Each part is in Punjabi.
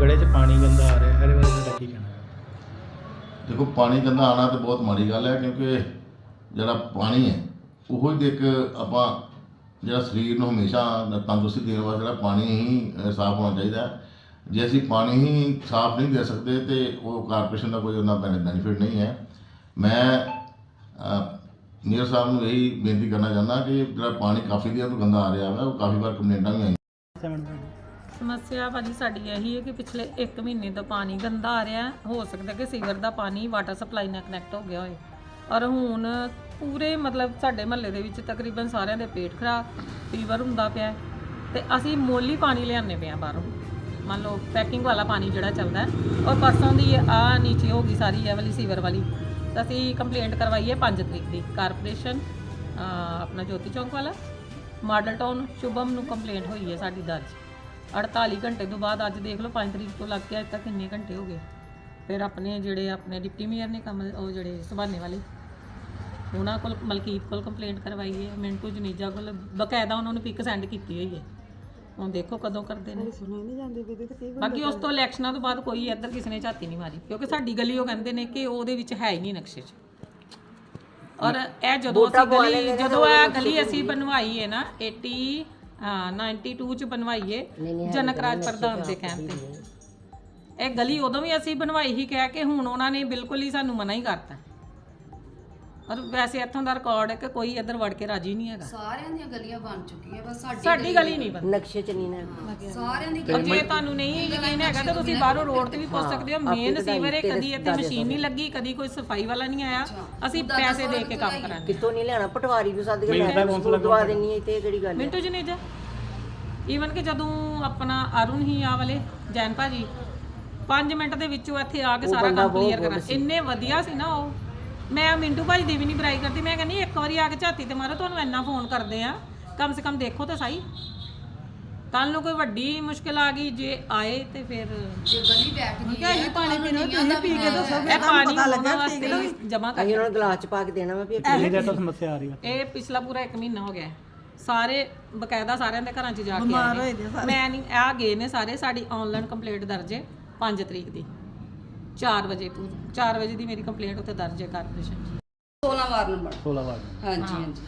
ਗੜੇ 'ਚ ਪਾਣੀ ਗੰਦਾ ਆ ਰਿਹਾ ਇਹਦੇ ਬਾਰੇ ਤੁਹਾਡਾ ਕੀ ਕਹਿਣਾ? ਦੇਖੋ ਪਾਣੀ ਗੰਦਾ ਆਣਾ ਤੇ ਬਹੁਤ ਮਾੜੀ ਗੱਲ ਹੈ ਕਿਉਂਕਿ ਜਿਹੜਾ ਪਾਣੀ ਹੈ ਉਹੋ ਹੀ ਇੱਕ ਆਪਾਂ ਜਿਹੜਾ ਸਰੀਰ ਨੂੰ ਹਮੇਸ਼ਾ ਤੰਦਰੁਸਤੀ ਦੇਣ ਵਾਸਤੇ ਜਿਹੜਾ ਪਾਣੀ ਹੀ ਸਾਫ਼ ਹੋਣਾ ਚਾਹੀਦਾ ਹੈ। ਜੇ ਅਸੀਂ ਪਾਣੀ ਹੀ ਸਾਫ਼ ਨਹੀਂ ਦੇ ਸਕਦੇ ਤੇ ਉਹ ਕਾਰਪੋਰੇਸ਼ਨ ਦਾ ਕੋਈ ਉਹਨਾਂ ਬੈਨੀਫਿਟ ਨਹੀਂ ਹੈ। ਮੈਂ ਮੇਅਰ ਸਾਹਿਬ ਨੂੰ ਇਹੀ ਬੇਨਤੀ ਕਰਨਾ ਚਾਹੁੰਦਾ ਕਿ ਜਿਹੜਾ ਪਾਣੀ ਕਾਫੀ ਦੇਰ ਤੋਂ ਗੰਦਾ ਆ ਰਿਹਾ ਹੈ ਉਹ ਕਾਫੀ ਵਾਰ ਕੰਪਲੇਂਟਾਂ ਵੀ ਆਈਆਂ। ਸਮੱਸਿਆ ਭਾਜੀ ਸਾਡੀ ਇਹੀ ਹੈ ਕਿ ਪਿਛਲੇ 1 ਮਹੀਨੇ ਤੋਂ ਪਾਣੀ ਗੰਦਾ ਆ ਰਿਹਾ ਹੈ। ਹੋ ਸਕਦਾ ਕਿ ਸੀਵਰ ਦਾ ਪਾਣੀ ਵਾਟਰ ਸਪਲਾਈ ਨਾਲ ਕਨੈਕਟ ਹੋ ਗਿਆ ਹੋਏ। ਔਰ ਹੁਣ ਪੂਰੇ ਮਤਲਬ ਸਾਡੇ ਮਹੱਲੇ ਦੇ ਵਿੱਚ ਤਕਰੀਬਨ ਸਾਰਿਆਂ ਦੇ ਪੇਟ ਖਰਾਬ ਫੀਵਰ ਹੁੰਦਾ ਪਿਆ ਹੈ। ਤੇ ਅਸੀਂ ਮੋਲੀ ਪਾਣੀ ਲਿਆਉਂਦੇ ਪਏ ਹਾਂ ਬਾਹਰੋਂ। ਮੰਨ ਲਓ ਪੈਕਿੰਗ ਵਾਲਾ ਪਾਣੀ ਜਿਹੜਾ ਚੱਲਦਾ ਹੈ, ਔਰ ਪਰਸੋਂ ਦੀ ਆ ਨੀਚੇ ਹੋ ਗਈ ਸਾਰੀ ਇਹ ਵਾਲੀ ਸੀਵਰ ਵਾਲੀ। ਤਾਂ ਅਸੀਂ ਕੰਪਲੇਂਟ ਕਰਵਾਈ ਹੈ 5 ਤਰੀਕ ਦੀ। ਕਾਰਪੋਰੇਸ਼ਨ ਅਹ ਆਪਣਾ ਜੋਤੀ ਚੌਂਕ ਵਾਲਾ, ਮਾਡਲ ਟਾਊਨ ਸ਼ੁਭਮ ਨੂੰ ਕੰਪਲੇਂਟ ਹੋਈ ਹੈ ਸਾਡੀ ਦਰਜ। 48 ਘੰਟੇ ਤੋਂ ਬਾਅਦ ਅੱਜ ਦੇਖ ਲਓ 5 ਤਰੀਕ ਤੋਂ ਲੱਗ ਕੇ ਅੱਜ ਤੱਕ ਕਿੰਨੇ ਘੰਟੇ ਹੋ ਗਏ। ਫਿਰ ਆਪਣੇ ਜਿਹੜੇ ਆਪਣੇ ਡਿਪਟੀ ਮੇਅਰ ਨੇ ਕਮਲ ਉਹ ਜਿਹੜੇ ਸੁਭਾਨੇ ਵਾਲੇ ਉਹਨਾਂ ਕੋਲ ਮਲਕੀਤ ਕੋਲ ਕੰਪਲੇਂਟ ਕਰਵਾਈ ਹੈ ਮਿੰਟੂ ਜਨੀਜਾ ਕੋਲ ਬਕਾਇਦਾ ਉਹਨਾਂ ਨੂੰ ਪਿਕ ਸੈਂਡ ਕੀਤੀ ਹੋਈ ਹੈ। ਹੁਣ ਦੇਖੋ ਕਦੋਂ ਕਰਦੇ ਨੇ। ਬਾਕੀ ਉਸ ਤੋਂ ਇਲੈਕਸ਼ਨਾਂ ਤੋਂ ਬਾਅਦ ਕੋਈ ਇੱਧਰ ਕਿਸੇ ਨੇ ਝਾਤੀ ਨਹੀਂ ਮਾਰੀ ਕਿਉਂਕਿ ਸਾਡੀ ਗਲੀ ਉਹ ਕਹਿੰਦੇ ਨੇ ਕਿ ਉਹਦੇ ਵਿੱਚ ਹੈ ਹੀ ਨਹੀਂ ਨਕਸ਼ੇ 'ਚ। ਔਰ ਇਹ ਜਦੋਂ ਅਸੀਂ ਗਲੀ ਜਦੋਂ ਇਹ ਗਲੀ ਅਸੀਂ ਬਣਵਾਈ ਹੈ ਨਾ 80 ਹਾਂ 92 ਚ ਬਣਵਾਈ ਹੈ ਜਨਕ ਰਾਜ ਪ੍ਰਧਾਨ ਦੇ ਕਹਿਣ ਤੇ। ਇਹ ਗਲੀ ਉਦੋਂ ਵੀ ਅਸੀਂ ਬਣਵਾਈ ਹੀ ਕਹਿ ਕੇ ਹੁਣ ਉਹਨਾਂ ਨੇ ਬਿਲਕੁਲ ਹੀ ਸਾਨੂੰ ਮਨਾ ਹੀ ਕਰਤਾ। ਔਰ ਵੈਸੇ ਇੱਥੋਂ ਦਾ ਰਿਕਾਰਡ ਹੈ ਕਿ ਕੋਈ ਇੱਧਰ ਵੜ ਕੇ ਰਾਜੀ ਨਹੀਂ ਹੈਗਾ। ਸਾਰਿਆਂ ਦੀਆਂ ਗਲੀਆਂ ਬਣ ਚੁੱਕੀਆਂ ਬਸ ਸਾਡੀ ਸਾਡੀ ਗਲੀ ਨਹੀਂ ਬਣਦੀ ਨਕਸ਼ੇ ਚ ਨਹੀਂ ਨਾ ਸਾਰਿਆਂ ਦੀ ਔਰ ਜੇ ਤੁਹਾਨੂੰ ਨਹੀਂ ਯਕੀਨ ਹੈਗਾ ਤਾਂ ਤੁਸੀਂ ਬਾਹਰੋਂ ਰੋਡ ਤੇ ਵੀ ਪੁੱਛ ਸਕਦੇ ਹੋ। ਮੇਨ ਸੀਵਰ ਹੈ ਕਦੀ ਇੱਥੇ ਮਸ਼ੀਨ ਨਹੀਂ ਲੱਗੀ ਕਦੀ ਕੋਈ ਸਫ਼ਾਈ ਵਾਲਾ ਨਹੀਂ ਆਇਆ। ਅਸੀਂ ਪੈਸੇ ਦੇ ਕੇ ਕੰਮ ਕਰਾਂਗੇ। ਕਿਤੋਂ ਨਹੀਂ ਲੈਣਾ ਪਟਵਾਰੀ ਨੂੰ ਸੱਦ ਕੇ ਮੈਂ ਦਵਾ ਦੇਣੀ ਹੈ ਤੇ ਕਿਹੜੀ ਗੱਲ ਹੈ। ਮਿੰਟੂ ਜਨੇਜਾ ਈਵਨ ਕਿ ਜਦੋਂ ਆਪਣਾ ਅਰੁਣ ਹੀ ਆ ਵਾਲੇ ਜੈਨ ਭਾਜੀ 5 ਮਿੰਟ ਦੇ ਵਿੱਚੋਂ ਇੱਥੇ ਆ ਕੇ ਸਾਰਾ ਕੰਮ ਕਲੀਅਰ ਕਰਾਂ ਇੰਨੇ ਵਧੀਆ ਸੀ ਨਾ ਉਹ। ਮੈਂ ਮਿੰਟੂ ਭਾਜੀ ਦੀ ਵੀ ਨਹੀਂ ਬੁਰਾਈ ਕਰਦੀ। ਮੈਂ ਕਹਿੰਦੀ ਇੱਕ ਵਾਰੀ ਆ ਕੇ ਝਾਤੀ ਤੇ ਮਾਰੋ ਤੁਹਾਨੂੰ ਇੰਨਾ ਫੋਨ ਕਰਦੇ ਆ। ਕਮ ਸੇ ਕਮ ਦੇਖੋ ਤਾਂ ਸਹੀ। ਕੱਲ ਨੂੰ ਕੋਈ ਵੱਡੀ ਮੁਸ਼ਕਿਲ ਆ ਗਈ ਜੇ ਆਏ ਤੇ ਫਿਰ ਜੇ ਗਲੀ ਇਹ ਪਾਣੀ ਪੀਣਾ ਤੁਸੀਂ ਪੀ ਕੇ ਦੱਸੋ ਇਹ ਪਾਣੀ ਉਹਨਾਂ ਵਾਸਤੇ ਜਮਾ ਕਰ ਅਸੀਂ ਉਹਨਾਂ ਨੂੰ ਗਲਾਸ ਚ ਪਾ ਕੇ ਦੇਣਾ ਵਾ ਵੀ ਇਹ ਕਿੰਨੀ ਦੇਰ ਤੋਂ ਸਮੱਸਿਆ ਆ ਰਹੀ ਹੈ ਇਹ ਪਿਛਲਾ ਪੂਰਾ 1 ਮਹੀਨਾ ਹੋ ਗਿਆ। ਸਾਰੇ ਬਕਾਇਦਾ ਸਾਰਿਆਂ ਦੇ ਘਰਾਂ 'ਚ ਜਾ ਕੇ ਨੇ। ਮੈਂ ਨਹੀਂ ਆ ਗਏ ਨੇ ਸਾਰੇ ਸਾਡੀ ਆਨਲਾਈਨ ਕੰਪਲੇਂਟ ਦਰਜ ਹੈ 5 ਤਰੀਕ ਦੀ। 4 ਵਜੇ ਪੂ- 4 ਵਜੇ ਦੀ ਮੇਰੀ ਕੰਪਲੇਂਟ ਉੱਤੇ ਦਰਜ ਹੈ ਕਾਰਪੋਰੇਸ਼ਨ 'ਚ 16 ਵਾਰ ਨੰਬਰ 16 ਵਾਰ ਹਾਂਜੀ ਹਾਂਜੀ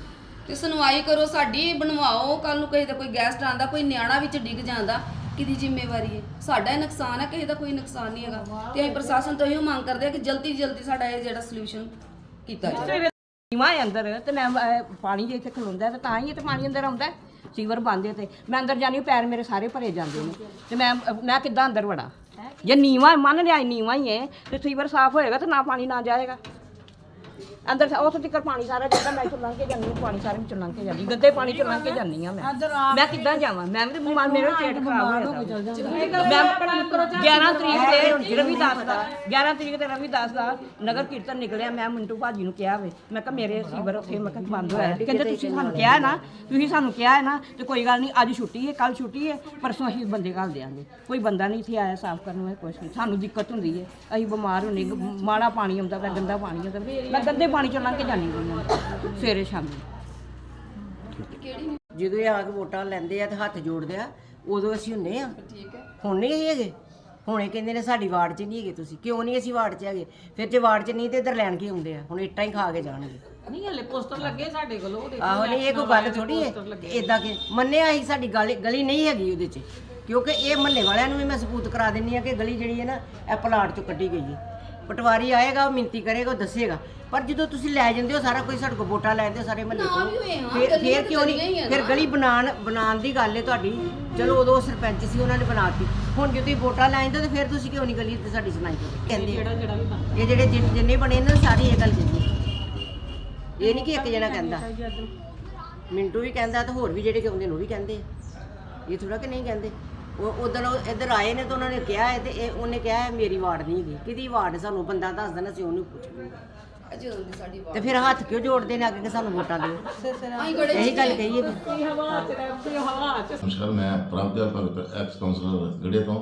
ਤੇ ਸੁਣਵਾਈ ਕਰੋ ਸਾਡੀ ਬਣਵਾਓ ਕੱਲ ਨੂੰ ਕਿਸੇ ਦਾ ਕੋਈ ਗੈਸਟ ਆਂਦਾ ਕੋਈ ਨਿਆਣਾ ਵਿੱਚ ਡਿੱਗ ਜਾਂਦਾ ਕਿਹਦੀ ਜ਼ਿੰਮੇਵਾਰੀ ਹੈ ਸਾਡਾ ਹੀ ਨੁਕਸਾਨ ਹੈ ਕਿਸੇ ਦਾ ਕੋਈ ਨੁਕਸਾਨ ਨਹੀਂ ਹੈਗਾ ਤੇ ਅਸੀਂ ਪ੍ਰਸ਼ਾਸਨ ਤੋਂ ਇਹੋ ਮੰਗ ਕਰਦੇ ਹਾਂ ਕਿ ਜਲਦੀ ਜਲਦੀ ਸਾਡਾ ਇਹ ਜਿਹੜਾ ਸੋਲੂਸ਼ਨ ਕੀਤਾ ਜਾਵੇ ਨੀਵਾਂ ਹੈ ਅੰਦਰ ਤੇ ਮੈਂ ਅਹ, ਪਾਣੀ ਜੇ ਇੱਥੇ ਖਲੋਂਦਾ ਤੇ ਤਾਂ ਹੀ ਤੇ ਪਾਣੀ ਅੰਦਰ ਆਉਂਦਾ ਹੈ। ਸੀਵਰ ਬੰਦ ਤੇ ਮੈਂ ਅੰਦਰ ਜਾਣੀ ਪੈਰ ਮੇਰੇ ਸਾਰੇ ਭਰੇ ਜਾਂਦੇ ਨੇ। ਤੇ ਮੈਂ ਮੈਂ ਕਿੱਦਾਂ ਅੰਦਰ ਵੜਾ? ਜੇ ਨੀਵਾਂ, ਮੰਨ ਲਿਆ, ਨੀਵਾਂ ਹੀ ਹੈ, ਤੇ ਸੀਵਰ ਸਾਫ਼ ਹੋਏਗਾ ਤੇ ਨਾ ਪਾਣੀ ਨਾ ਜਾਏਗਾ। ਅੰਦਰ ਉੱਥੇ ਤੱਕ ਪਾਣੀ ਸਾਰਾ ਜਾਂਦਾ ਮੈਂ ਇੱਥੋਂ ਲੰਘ ਕੇ ਜਾਂਦੀ ਹਾਂ, ਪਾਣੀ ਸਾਰੇ ਵਿੱਚੋਂ ਲੰਘ ਕੇ ਜਾਂਦੀ ਗੰਦੇ ਪਾਣੀ ਚੋਂ ਲੰਘ ਕੇ ਜਾਂਦੀ ਆ ਮੈਂ। ਮੈਂ ਕਿੱਦਾਂ ਜਾਵਾਂ? ਮੈਂ ਵੀ ਤੇ ਬਿਮਾਰ ਮੇਰੇ ਪੇਟ ਖਰਾਬ ਹੋਇਆ ਮੈਂ 11 ਤਰੀਕ ਤੇ ਰਵਿਦਾਸ ਦਾ 11 ਤਰੀਕ ਤੇ ਰਵਿਦਾਸ ਦਾ ਨਗਰ ਕੀਰਤਨ ਨਿਕਲਿਆ। ਮੈਂ ਮਿੰਟੂ ਭਾਜੀ ਨੂੰ ਕਿਹਾ ਵੇ ਮੈਂ ਕਿਹਾ ਮੇਰੇ ਸੀਵਰ ਉੱਥੇ ਮੈਂ ਕਿਹਾ ਬੰਦ ਹੋਇਆ। ਕਹਿੰਦੇ ਤੁਸੀਂ ਸਾਨੂੰ ਕਿਹਾ ਨਾ ਤੁਸੀਂ ਸਾਨੂੰ ਕਿਹਾ ਹੈ ਨਾ ਤੇ ਕੋਈ ਗੱਲ ਨਹੀਂ ਅੱਜ ਛੁੱਟੀ ਹੈ ਕੱਲ ਛੁੱਟੀ ਹੈ ਪਰਸੋਂ ਅਸੀਂ ਬੰਦੇ ਘੱਲ ਦਿਆਂਗੇ। ਕੋਈ ਬੰਦਾ ਨਹੀਂ ਇੱਥੇ ਆਇਆ ਸਾਫ਼ ਕਰਨ ਵਾਸਤੇ ਕੁਛ ਨਹੀਂ। ਸਾਨੂੰ ਦਿੱਕਤ ਹੁੰਦੀ ਹੈ। ਅਸੀਂ ਬਿਮਾਰ ਹੁੰਨੇ ਗ- ਮਾੜਾ ਪਾਣੀ ਆਉਂਦਾ ਪਿਆ ਗੰਦਾ ਪਾਣੀ ਆਉਂਦਾ ਪਿਆ। ਮੈਂ ਗੰਦੇ ਪਾਣੀ ਚੋਂ ਲੰਘ ਕੇ ਜਾਂਦੀ ਹਾਂ ਸਵੇਰੇ ਸ਼ਾਮੀ ਜਦੋਂ ਇਹ ਆ ਕੇ ਵੋਟਾਂ ਲੈਂਦੇ ਆ ਤੇ ਹੱਥ ਜੋੜਦੇ ਆ ਉਦੋਂ ਅਸੀਂ ਹੁੰਨੇ ਆ। ਠੀਕ ਹੈ। ਹੁਣ ਨਹੀਂ ਹੈਗੇ। ਹੁਣੇ ਕਹਿੰਦੇ ਨੇ ਸਾਡੀ ਵਾਰਡ 'ਚ ਨਹੀਂ ਹੈਗੇ ਤੁਸੀਂ। ਕਿਉਂ ਨਹੀਂ ਅਸੀਂ ਵਾਰਡ 'ਚ ਹੈਗੇ? ਫਿਰ ਜੇ ਵਾਰਡ 'ਚ ਨਹੀਂ ਤੇ ਇੱਧਰ ਲੈਣ ਕੀ ਆਉਂਦੇ ਆ? ਹੁਣ ਇੱਟਾਂ ਹੀ ਖਾ ਕੇ ਜਾਣਗੇ। ਨਹੀਂ ਹਲੇ ਪੋਸਟਰ ਲੱਗੇ ਸਾਡੇ ਕੋਲ ਉਹ ਦੇਖੋ ਆਹੋ ਨਹੀਂ ਇਹ ਕੋਈ ਗੱਲ ਥੋੜੀ ਹੈ। ਇਦਾਂ ਕਿ ਮੰਨਿਆ ਹੀ ਸਾਡੀ ਗਲੀ ਗਲੀ ਨਹੀਂ ਹੈਗੀ ਉਹਦੇ 'ਚ। ਕਿਉਂਕਿ ਇਹ ਮਹੱਲੇ ਵਾਲਿਆਂ ਨੂੰ ਵੀ ਮੈਂ ਸਬੂਤ ਕਰਾ ਦਿੰਨੀ ਆ ਕਿ ਗਲੀ ਜਿਹੜੀ ਹੈ ਨਾ ਇਹ ਪਲਾਟ 'ਚੋਂ ਕੱਢੀ ਗਈ ਹੈ। ਪਟਵਾਰੀ ਆਏਗਾ ਉਹ ਮਿੰਤੀ ਕਰੇਗਾ ਉਹ ਦੱਸੇਗਾ। ਪਰ ਜਦੋਂ ਤੁਸੀਂ ਲੈ ਜਾਂਦੇ ਹੋ ਸਾਰਾ ਕੋਈ ਸਾਡੇ ਕੋਲ ਵੋਟਾਂ ਲੈਂਦੇ ਹੋ ਸਾਰੇ ਮਹੱਲੇ ਨਾ ਵੀ ਹੋਏ, ਕੋਲ ਹਾਂ, ਫਿਰ ਗਲੀਆਂ ਫਿਰ ਤਾਂ ਕਿਉਂ ਗਲੀਆਂ ਹੀ ਨਹੀਂ ਫਿਰ ਗਲੀ ਬਣਾਉਣ ਬਣਾਉਣ ਦੀ ਗੱਲ ਹੈ ਤੁਹਾਡੀ। ਚਲੋ ਉਦੋਂ ਸਰਪੰਚ ਸੀ ਉਹਨਾਂ ਨੇ ਬਣਾਤੀ ਹੁਣ ਜੇ ਤੁਸੀਂ ਵੋਟਾਂ ਲੈ ਜਾਂਦੇ ਹੋ ਤਾਂ ਫਿਰ ਤੁਸੀਂ ਕਿਉਂ ਨਹੀਂ ਗਲੀ ਤੇ ਸਾਡੀ ਸੁਣਾਈ ਕਰਦੇ ਕਹਿੰਦੇ ਆ। ਜਿਹੜਾ ਵੀ ਬੰਦਾ ਇਹ ਜਿਹੜੇ ਜਿਨ- ਜਿੰਨੇ ਬਣੇ ਇਹਨਾਂ ਨੂੰ ਸਾਰੀ ਇਹ ਗੱਲ ਕਹਿੰਦੀ ਇਹ ਨਹੀਂ ਕਿ ਇੱਕ ਜਣਾ ਕਹਿੰਦਾ। ਮਿੰਟੂ ਵੀ ਕਹਿੰਦਾ ਤੇ ਹੋਰ ਵੀ ਜਿਹੜੇ ਕਹਿੰਦੇ ਨੇ ਉਹ ਵੀ ਕਹਿੰਦੇ ਆ। ਇਹ ਥੋੜਾ ਕਿ ਨਹੀਂ ਕਹਿੰਦੇ? ਉਹ ਉਧਰ ਇੱਧਰ ਆਏ ਨੇ ਤਾਂ ਉਹਨਾਂ ਨੇ ਕਿਹਾ ਹੈ ਤੇ ਇਹ ਉਹਨੇ ਕਿਹਾ ਹੈ ਮੇਰੀ ਵਾਰਡ ਨਹੀਂ ਹੈਗੀ। ਕਿਹਦੀ ਵਾਰਡ ਸਾਨੂੰ ਬੰਦਾ ਦੱਸ ਦੇਣਾ ਸੀ ਉਹਨੂੰ ਪੁੱਛਣਾ ਜਦੋਂ ਦੀ ਸਾਡੀ ਵਾਰ ਤੇ ਫਿਰ ਹੱਥ ਕਿਉਂ ਜੋੜਦੇ ਨੇ ਅੱਗੇ ਕਿ ਸਾਨੂੰ ਵੋਟਾਂ ਦਿਓ? ਅਸੀਂ ਗੜੇ ਇਹੀ ਗੱਲ ਕਹੀਏ ਚ ਨਮਸਕਾਰ ਮੈਂ ਪ੍ਰਭਜੋਤ ਭਗਤ ਐਕਸ ਕਾਉਂਸਲਰ ਗੜੇ ਤੋਂ।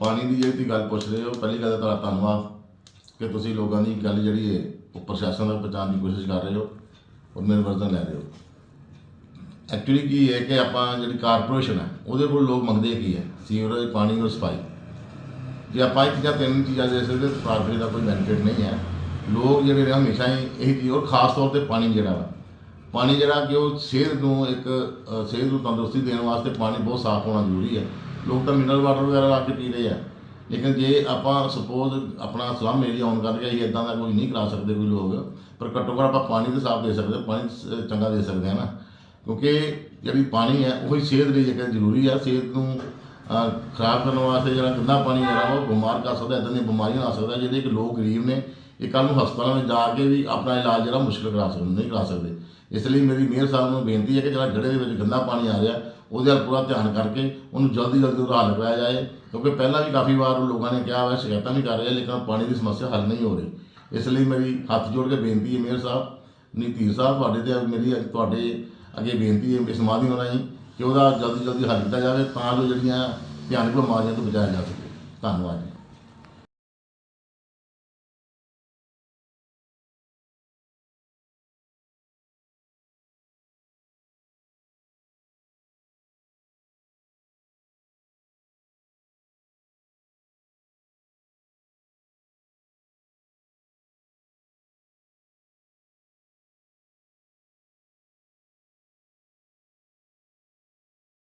ਪਾਣੀ ਦੀ ਜਿਹੜੀ ਗੱਲ ਪੁੱਛ ਰਹੇ ਹੋ ਪਹਿਲੀ ਗੱਲ ਤਾਂ ਤੁਹਾਡਾ ਧੰਨਵਾਦ ਕਿ ਤੁਸੀਂ ਲੋਕਾਂ ਦੀ ਗੱਲ ਜਿਹੜੀ ਹੈ ਉਹ ਪ੍ਰਸ਼ਾਸਨ ਤੱਕ ਪਹੁੰਚਾਉਣ ਦੀ ਕੋਸ਼ਿਸ਼ ਕਰ ਰਹੇ ਹੋ ਔਰ ਮੇਰੇ ਵਰਜ਼ਨ ਲੈ ਰਹੇ ਹੋ। ਐਕਚੁਅਲੀ ਕੀ ਹੈ ਕਿ ਆਪਾਂ ਜਿਹੜੀ ਕਾਰਪੋਰੇਸ਼ਨ ਹੈ, ਉਹਦੇ ਕੋਲ ਲੋਕ ਮੰਗਦੇ ਕੀ ਹੈ? ਸੀਵਰੇਜ ਪਾਣੀ ਔਰ ਸਫ਼ਾਈ ਜੇ ਆਪਾਂ ਇਹ ਚੀਜ਼ਾਂ ਤਿੰਨ ਚੀਜ਼ਾਂ ਦੇ ਸਕਦੇ, ਤਾਂ ਕਾਰਪੋਰੇਸ਼ਨ ਦਾ ਕੋਈ ਬੈਨੀਫਿਟ ਨਹੀਂ ਹੈ। ਲੋਕ ਜਿਹੜੇ ਨੇ, ਹਮੇਸ਼ਾ ਹੀ ਇਹ ਚੀਜ਼, ਔਰ ਖਾਸ ਤੌਰ ਤੇ ਪਾਣੀ ਜਿਹੜਾ ਵਾ। ਪਾਣੀ ਜਿਹੜਾ ਕਿ ਉਹ ਸਿਹਤ ਨੂੰ ਇੱਕ ਸਿਹਤ ਨੂੰ ਤੰਦਰੁਸਤੀ ਦੇਣ ਵਾਸਤੇ ਪਾਣੀ ਬਹੁਤ ਸਾਫ਼ ਹੋਣਾ ਜ਼ਰੂਰੀ ਹੈ। ਲੋਕ ਤਾਂ ਮਿਨਰਲ ਵਾਟਰ ਵਗੈਰਾ ਲਾ ਕੇ ਪੀ ਰਹੇ ਆ। ਲੇਕਿਨ ਜੇ ਆਪਾਂ ਸਪੋਜ਼ ਆਪਣਾ ਸਲਮ ਏਰੀਆ ਆਨ ਕਰਕੇ ਅਸੀਂ ਇਦਾਂ ਦਾ ਕੋਈ ਨਹੀਂ ਕਰਾ ਸਕਦੇ ਕੋਈ ਲੋਕ। ਪਰ ਘੱਟੋ ਘੱਟ ਆਪਾਂ ਪਾਣੀ ਤਾਂ ਸਾਫ਼ ਦੇ ਸਕਦੇ, ਪਾਣੀ ਚੰਗਾ ਦੇ ਸਕਦੇ ਹਾਂ ਨਾ। ਕਿਉਂਕਿ ਜਿਹੜੀ ਪਾਣੀ ਹੈ, ਉਹੀ ਸਿਹਤ ਲਈ ਇੱਕ ਜ਼ਰੂਰੀ ਆ। ਸਿਹਤ ਨੂੰ ਖਰਾਬ ਕਰਨ ਵਾਸਤੇ ਜਿਹੜਾ ਗੰਦਾ ਪਾਣੀ ਜਿਹੜਾ, ਉਹ ਬਿਮਾਰ ਕਰ ਸਕਦਾ ਇਦਾਂ ਦੀਆਂ ਬਿਮਾਰੀਆਂ ਲਾ ਸਕਦਾ ਜਿਹੜੇ ਕਿ ਲੋਕ ਗਰੀਬ ਨੇ। ਇਹ ਕੱਲ੍ਹ ਨੂੰ ਹਸਪਤਾਲਾਂ ਵਿੱਚ ਜਾ ਕੇ ਵੀ ਆਪਣਾ ਇਲਾਜ ਜਿਹੜਾ ਮੁਸ਼ਕਲ ਕਰਾ ਸਕਦੇ ਨਹੀਂ ਕਰਾ ਸਕਦੇ। ਇਸ ਲਈ ਮੇਰੀ ਮੇਅਰ ਸਾਹਿਬ ਨੂੰ ਬੇਨਤੀ ਹੈ ਕਿ ਜਿਹੜਾ ਗੜੇ ਦੇ ਵਿੱਚ ਗੰਦਾ ਪਾਣੀ ਆ ਰਿਹਾ, ਉਹਦੇ ਵੱਲ ਪੂਰਾ ਧਿਆਨ ਕਰਕੇ ਉਹਨੂੰ ਜਲਦੀ ਜਲਦੀ ਉਹਦਾ ਹੱਲ ਕਰਾਇਆ ਜਾਏ। ਕਿਉਂਕਿ ਪਹਿਲਾਂ ਵੀ ਕਾਫੀ ਵਾਰ ਲੋਕਾਂ ਨੇ ਕਿਹਾ ਹੋਇਆ ਸ਼ਿਕਾਇਤਾਂ ਵੀ ਕਰ ਰਹੇ ਲੇਕਿਨ ਪਾਣੀ ਦੀ ਸਮੱਸਿਆ ਹੱਲ ਨਹੀਂ ਹੋ ਰਹੀ। ਇਸ ਲਈ ਮੇਰੀ ਹੱਥ ਜੋੜ ਕੇ ਬੇਨਤੀ ਹੈ ਮੇਅਰ ਸਾਹਿਬ ਨੀਤੀਰ ਸਾਹਿਬ, ਤੁਹਾਡੇ ਤੇ ਮੇਰੀ ਤੁਹਾਡੇ ਅੱਗੇ ਬੇਨਤੀ ਹੈ ਇਸ ਮਾਧਿਅਮ ਰਾਹੀਂ ਕਿ ਉਹਦਾ ਜਲਦੀ ਜਲਦੀ ਹੱਲ ਕੀਤਾ ਜਾਵੇ ਤਾਂ ਜੋ ਜਿਹੜੀਆਂ ਭਿਆਨਕ ਬਿਮਾਰੀਆਂ ਤੋਂ ਬਚਾਇਆ ਜਾ ਸਕੇ। ਧੰਨਵਾਦ ਜੀ।